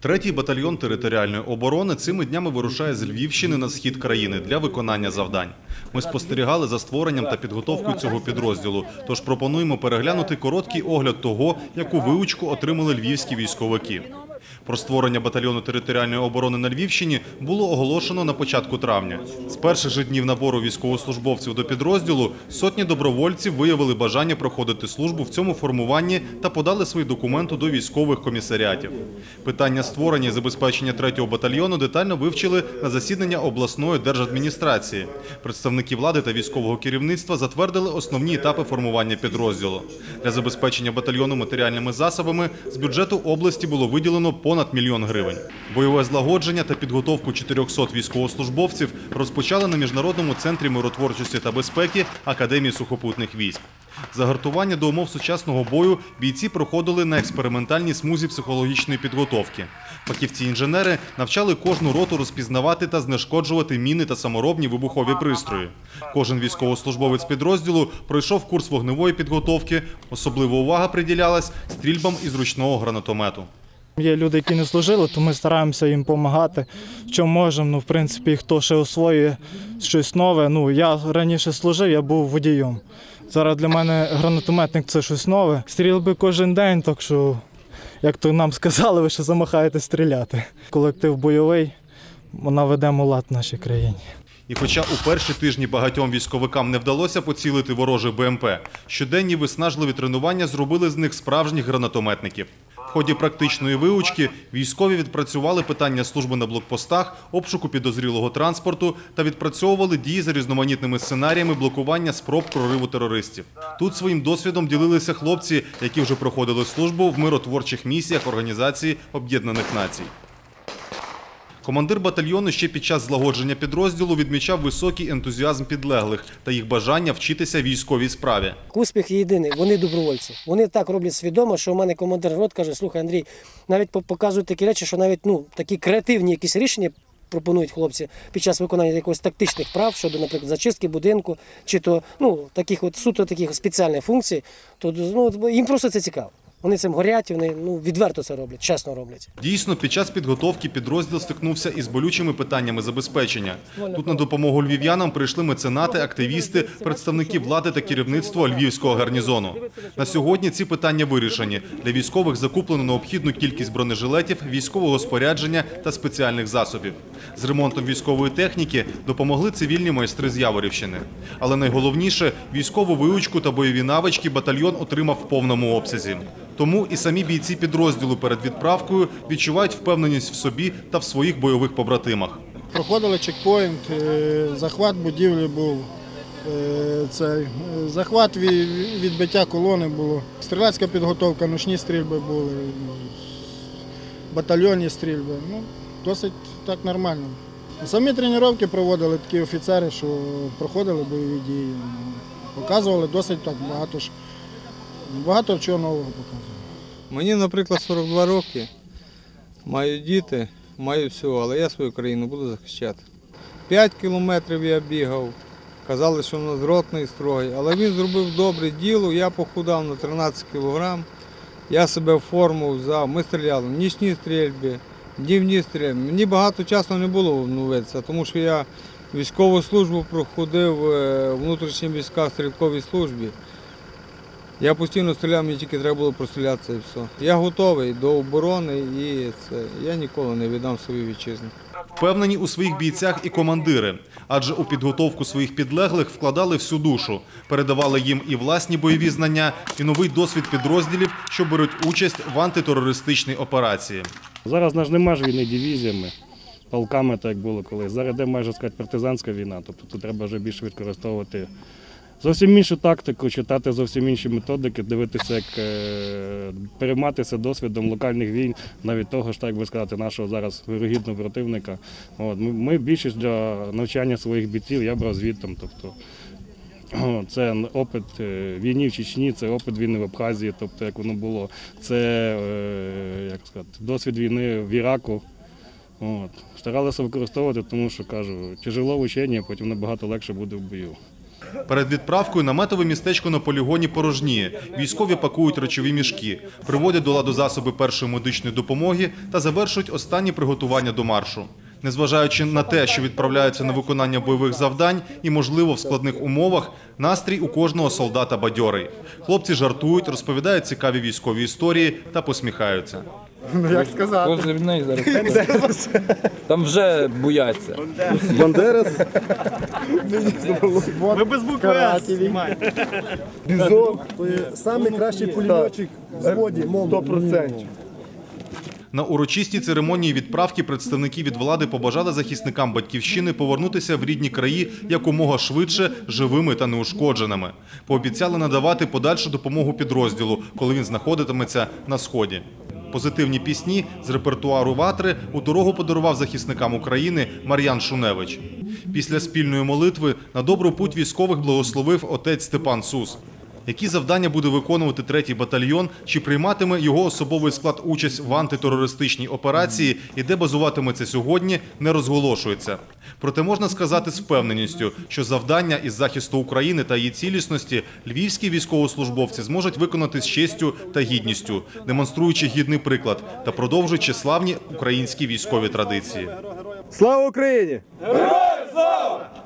Третій батальйон територіальної оборони цими днями вирушає з Львівщини на схід країни для виконання завдань. Ми спостерігали за створенням та підготовкою цього підрозділу. Тож пропонуємо переглянути короткий огляд того, яку виучку отримали львівські військовики. Про створення батальйону територіальної оборони на Львівщині було оголошено на початку травня. З перших же днів набору військовослужбовців до підрозділу сотні добровольців виявили бажання проходити службу в цьому формуванні та подали свої документи до військових комісаріатів. Питання створення і забезпечення третього батальйону детально вивчили на засідання обласної держадміністрації. Представники влади та військового керівництва затвердили основні етапи формування підрозділу. Для забезпечення батальйону матеріальними засобами з бюджету області було виділено понад мільйон гривень. Бойове злагодження та підготовку 400 військовослужбовців розпочали на міжнародному центрі миротворчості та безпеки Академії сухопутних військ. Загартування до умов сучасного бою бійці проходили на експериментальній смузі психологічної підготовки. Фахівці-інженери навчали кожну роту розпізнавати та знешкоджувати міни та саморобні вибухові пристрої. Кожен військовослужбовець підрозділу пройшов курс вогневої підготовки. Особлива увага приділялась стрільбам із ручного гранатомету. Є люди, які не служили, то ми стараємося їм допомагати, чому можемо. Ну, в принципі, хто ще освоює щось нове. Ну, я раніше служив, я був водієм. Зараз для мене гранатометник це щось нове. Стрільби кожен день, так що, як то нам сказали, ви ще замахаєте стріляти. Колектив бойовий, вона ведемо лад в нашій країні. І хоча у перші тижні багатьом військовикам не вдалося поцілити ворожий БМП, щоденні виснажливі тренування зробили з них справжніх гранатометників. В ході практичної виучки військові відпрацювали питання служби на блокпостах, обшуку підозрілого транспорту та відпрацьовували дії за різноманітними сценаріями блокування спроб прориву терористів. Тут своїм досвідом ділилися хлопці, які вже проходили службу в миротворчих місіях Організації Об'єднаних Націй. Командир батальйону ще під час злагодження підрозділу відмічав високий ентузіазм підлеглих та їх бажання вчитися військовій справі. Успіх єдиний, вони добровольці. Вони так роблять свідомо, що у мене командир рот каже: слухай, Андрій, навіть показують такі речі, що навіть ну такі креативні якісь рішення. Пропонують хлопці під час виконання якогось тактичних прав щодо, наприклад, зачистки будинку, чи то ну таких от суто таких спеціальних функцій, то ну їм просто це цікаво. Вони цим горять, вони ну відверто це роблять, чесно роблять. Дійсно, під час підготовки підрозділ стикнувся із болючими питаннями забезпечення. Тут на допомогу львів'янам прийшли меценати, активісти, представники влади та керівництво львівського гарнізону. На сьогодні ці питання вирішені. Для військових закуплено необхідну кількість бронежилетів, військового спорядження та спеціальних засобів. З ремонтом військової техніки допомогли цивільні майстри з Яворівщини. Але найголовніше військову виучку та бойові навички батальйон отримав в повному обсязі. Тому і самі бійці підрозділу перед відправкою відчувають впевненість в собі та в своїх бойових побратимах. Проходили чекпоінт, е, захват будівлі був, е, цей, е, захват відбиття колони було, стрілецька підготовка, ночні стрільби були, батальйонні стрільби. Ну, досить так нормально. Самі тренування проводили такі офіцери, що проходили бойові дії. Показували досить так багато. Багато чого нового показували. Мені, наприклад, 42 роки, маю діти, маю все, але я свою країну буду захищати. 5 кілометрів я бігав, казали, що в нас ротний строй, але він зробив добре діло, я похудав на 13 кілограм, я себе в форму взяв, ми стріляли в нічні стрільби, днівні стрільби. Мені багато часу не було обновитися, тому що я військову службу проходив е, в внутрішніх стрілковій службі. Я постійно стріляв, мені тільки треба було прострілятися і все. Я готовий до оборони і це я ніколи не віддам свою вітчизну. Впевнені у своїх бійцях і командири, адже у підготовку своїх підлеглих вкладали всю душу, передавали їм і власні бойові знання, і новий досвід підрозділів, що беруть участь в антитерористичній операції. Зараз наш нема ж війни дивізіями, полками, так як було колись. Зараз йде майже сказати партизанська війна. Тобто тут треба вже більше використовувати зовсім іншу тактику, читати зовсім інші методики, дивитися, як е, перейматися досвідом локальних війн, навіть того ж, так би сказати, нашого зараз вирогідного противника. От, ми, більшість для навчання своїх бійців я брав звідтом. Тобто, Це опит е, війни в Чечні, це опит війни в Абхазії, тобто як воно було. Це е, як сказати, досвід війни в Іраку. От. Старалися використовувати, тому що кажу, тяжело в ученні, потім набагато легше буде в бою. Перед відправкою наметове містечко на полігоні порожніє. Військові пакують речові мішки, приводять до ладу засоби першої медичної допомоги та завершують останні приготування до маршу. Незважаючи на те, що відправляються на виконання бойових завдань і, можливо, в складних умовах, настрій у кожного солдата бадьорий. Хлопці жартують, розповідають цікаві військові історії та посміхаються. Позивний зараз. Там вже бояться. Бізон, то є найкращий пулеметчик в зводі, мов 100%. На урочистій церемонії відправки представники від влади побажали захисникам батьківщини повернутися в рідні краї якомога швидше, живими та неушкодженими. Пообіцяли надавати подальшу допомогу підрозділу, коли він знаходитиметься на сході. Позитивні пісні з репертуару ватри у дорогу подарував захисникам України Мар'ян Шуневич. Після спільної молитви на добру путь військових благословив отець Степан Сус. Які завдання буде виконувати третій батальйон, чи прийматиме його особовий склад участь в антитерористичній операції і де базуватиметься сьогодні, не розголошується. Проте можна сказати з впевненістю, що завдання із захисту України та її цілісності львівські військовослужбовці зможуть виконати з честю та гідністю, демонструючи гідний приклад та продовжуючи славні українські військові традиції. Слава Україні! Героям слава!